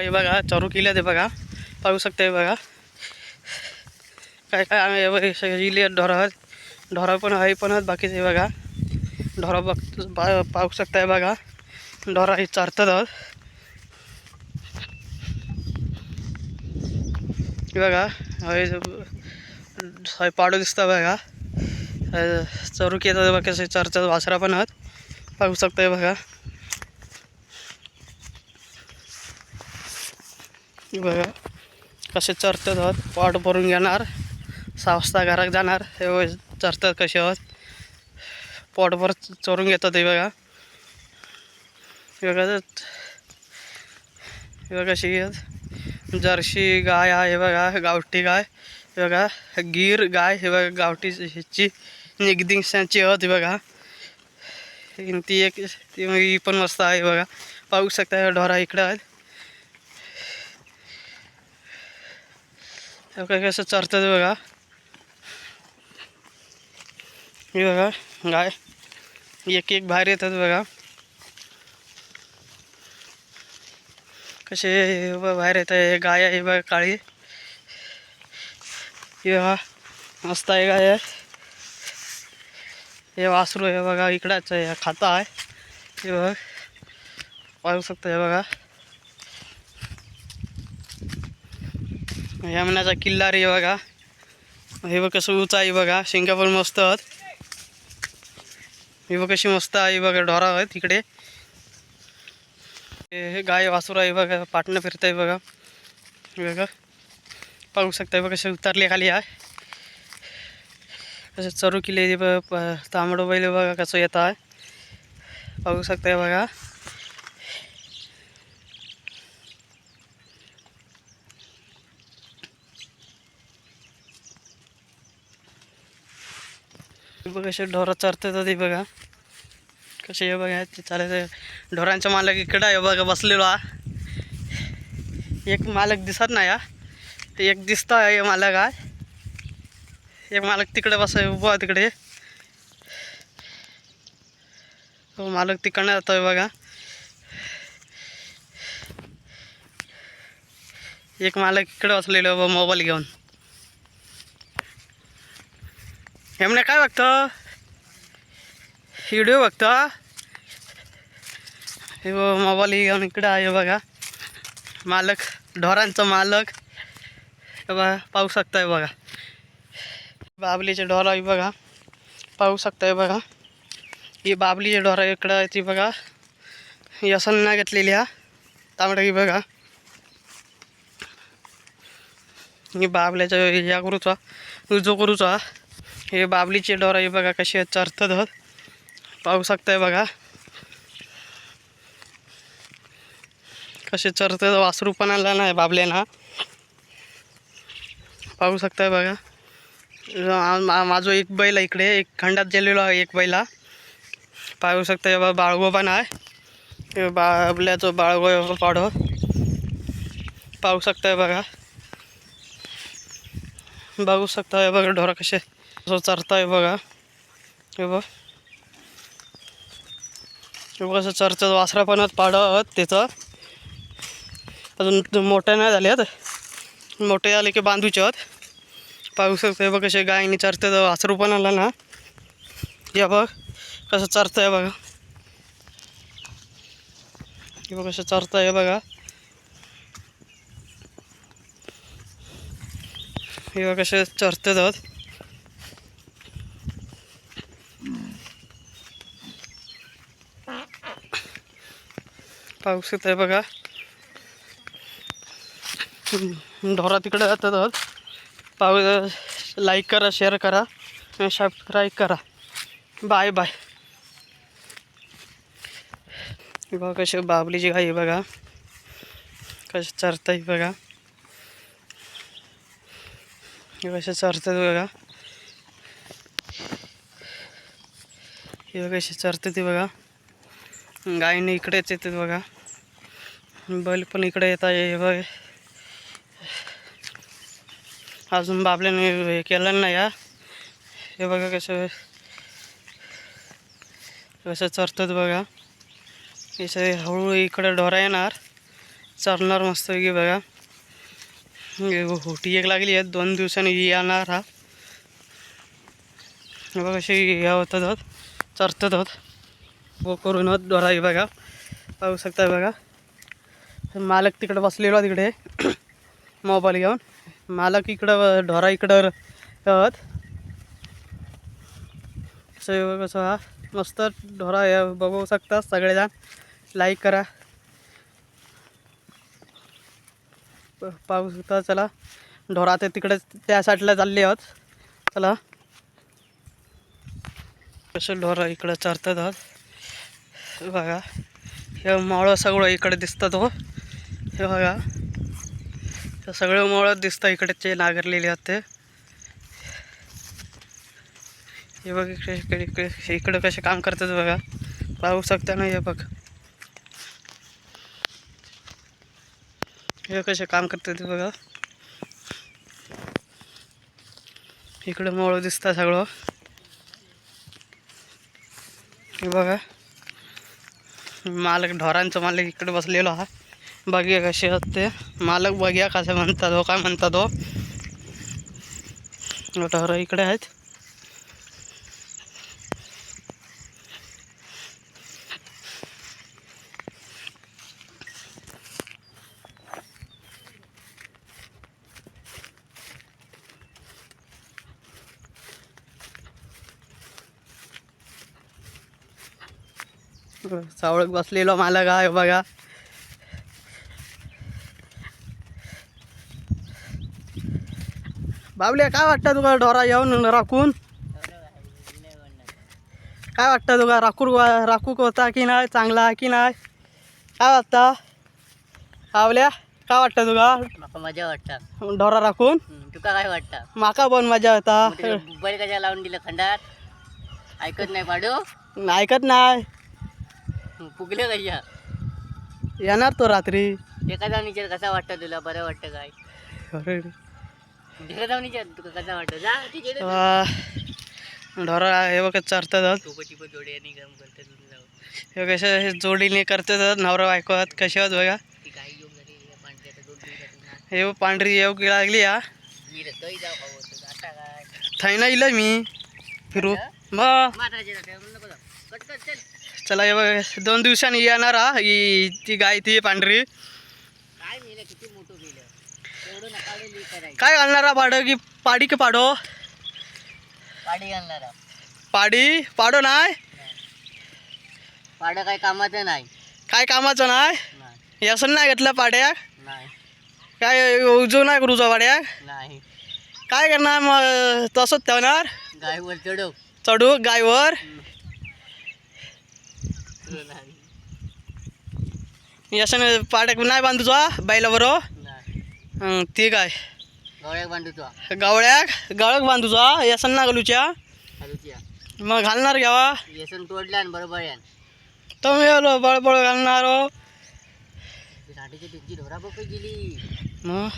हे बघा चारू केल्या ते बघा. पाहू शकता हे बघा. काय काय आम्ही बघा सगळे इले ढोरं आहेत. ढोरं पण आहे पण आहेत बाकीचे बघा. ढोरं बघ पाहू शकताय बघा. ढोरं हे चारतात आहोत. बघा हे पाडू दिसतं बघा. चरुक येतात बघा कसे चरतात वासरा पण आहेत. पाहू शकताय बघा. बघा. कसे चरतात आहोत. पॉट भरून घेणार. सहा वाजता घरात जाणार. हे चरतात कसे आहोत. पोटभर चोरून घेतात हे बघा. बघा हे बघा कशी जर्सी गाय आहे हे बघा गावठी गाय. हे बघा गीर गाय हे बघा गावठी ह्याची निगदिंशांची आहोत हे बघा. ती एक ती ही पण मस्त आहे बघा. पाहू शकता ढोरा इकडं आहेत. हे कसं चरतात हे बघा? हे बघा, गाय। एक एक बाहेर येतात बघा। कसे हे बाहेर येत आहे गाय आहे बघा हे मस्त आहे गाय। हे वासरू आहे बघा, इकडंच आहे खाता हे। बघा पाहू शकता हे यमनाचा किल्ला रे बघा. हे बघ कसं उंच आहे बघा. शेंगा पण मस्त आहेत. हे बघ कशी मस्त आहे बघा ढोरा आहे तिकडे हे गाय वासुर आहे बघा पाटणं फिरत आहे बघा. बघा. पाहू शकता बघा कसे उतरले खाली आहे कसे चरू किल्ले तांबडं बैल बघा कसं येत आहे. पाहू शकता बघा. बघा असे ढोरं चरतात ते बघा. कसे हे बघा ते चालायचं ढोरांचा मालक इकडं आहे बघा बसलेलो हा. एक मालक दिसत नाही हा. एक दिसतो आहे मालक आहे एक मालक तिकडे बस उभा आहे तिकडे. हो मालक तिकडनं जातोय बघा. एक मालक इकडे बसलेलो बघा मोबाईल घेऊन. हेमने काय बघतो? व्हिडिओ बघतो हे? मोबाईल घेऊन इकडं आहे बघा. मालक ढोरांचा मालक. हे बघा पाहू शकताय बघा. बाबलीचे ढोर आहे बघा. पाहू शकताय बघा. ही बाबलीचे ढोर इकडं आहे ती बघा. यसन ना घेतलेली हा? तांबडा ही बघा. ही बाबल्याच्या या करूचा उजो करूचा हे बाबलीचे ढोर आहे बघा कसे चरतात आहेत. पाहू शकताय बघा. कसे चरतात वासरू पण आला नाही बाबल्यांना. पाहू शकताय बघा. माझं एक बैल आहे इकडे एक खंडात गेलेलो आहे एक बैला. पाहू शकताय बा बाळगो पण आहे. हे बाबल्याचं बाळगो पाडो. पाहू शकताय बघा. बघू शकता बघा ढोरा कसे असं चरताय बघा. हे बघ. हे बघ असं चरचं वासरा पाडत त्याचं अजून मोठ्या मोठे नाही झाले आहेत मोठे आले की बांधूचे आहेत पाहू शकतो हे बघ कसे गायनी चरते वासरू पण आला ना. हे बघ कसं चरतं आहे बघा. हे बघ कसं चरतं आहे बघा. हे बघ कसे चरते पाऊस येत आहे बघा. ढोरा तिकडे जातात पाऊस लाईक करा शेअर करा सबस्क्राईब करा. बाय बाय बघा कशी बाबलीची गाई आहे बघा. कशी चरताय बघा. हे कसे चरतात बघा. हे बघा कशी चरते ती बघा. गायने इकडेच येतात बघा. बैल पण इकडे येत आहे हे बघ. अजून बाबल्याने हे केलं नाही या हे बघा कसं कसं चरतात बघा. इथे हळूहळू इकडे ढोरा येणार. चरणार मस्त की बघा. होटी एक लागली आहे दोन दिवसांनी येणार हा. बघा कशी या होतात होत. चरतात होत. वो करून होत ढोरा बघा. पाहू शकता बघा. मालक तिकडे बसलेलो तिकडे. मोबाईल घेऊन. मालक इकडं ढोरा इकडं होत असं कसं हा. मस्त ढोरा बघू शकता सगळेजण. लाईक करा. पाहू शकता चला. ढोरा ते तिकडे त्या साईडला चालले आहोत. चला. कसं ढोरा इकडं चरतात आहोत बघा. हे मावळं सगळं इकडे दिसतात हो. हे बघा. हे सगळं मावळं दिसतं इकडचे नागरलेले आहेत ते हे बघ इकडे इकडे इकडे इकडं कसे काम करतात बघा. पाहू शकता ना हे बघ. हे कसे काम करतात बघा. इकडं मोळ दिसतं सगळं. हे बघा. मालक ढोरांचं मालक इकडे बसलेलो हा. बघ्या कसे असते मालक बघ्या कसं म्हणतात हो काय म्हणतात हो. ढोरं इकडे आहेत. सावळक बसलेलो मालक आहे बघा. बाबल्या काय वाटतं तुका ढोरा येऊन राखून? काय वाटतं तुका राखू राखू होता की नाही? चांगला की नाही? काय वाटतं? बाबल्या काय वाटतं तुका मजा वाटता. ढोरा राखून? तुका काय वाटता? माका पण मजा होता बैल कशा लावून दिलं खंडात? ऐकत नाही पाडू? ऐकत नाही. फुगले कशा? येणार तो रात्री. एका जाऊन विचार कसा वाटतं तुला? बरं वाटतं काय? ढोरा हे चरतात. हे कसे हे जोडीने करतात नवरा बायको आहेत कसे आहेत बघा. हे पांढरी येऊ लागली हा. होतो काय? थाय ना इलं मी फिरू. चल. चला हे बघ दोन दिवसांनी येणार हा ही ती गाय ती पांढरी. काय घालणार पाडो? की पाडी की पाडो? पाडी घालणार पाडी? पाडो नाही? पाडं काय कामाचं नाही. काय कामाचं नाही? यासन नाही घेतलं पाड्याक नाही. काय उजू नाही करूचा पाड्याक नाही. काय करणार मग? तसंच ठेवणार? गायवर चढव चढू गायवर? यासन पाड्याक नाही बांधूचा बैला बरो नाही ती काय? गवळ्याक बांधूचा. गावळ्याक? गावळ्याक बांधूचा यासन ना घालूच्या? मग घालणार घ्यावा? येसन तोडल्या आणि बरोबर यान. तो मी आलो बळबळ घालणार हो. ढोरा गेली. मग?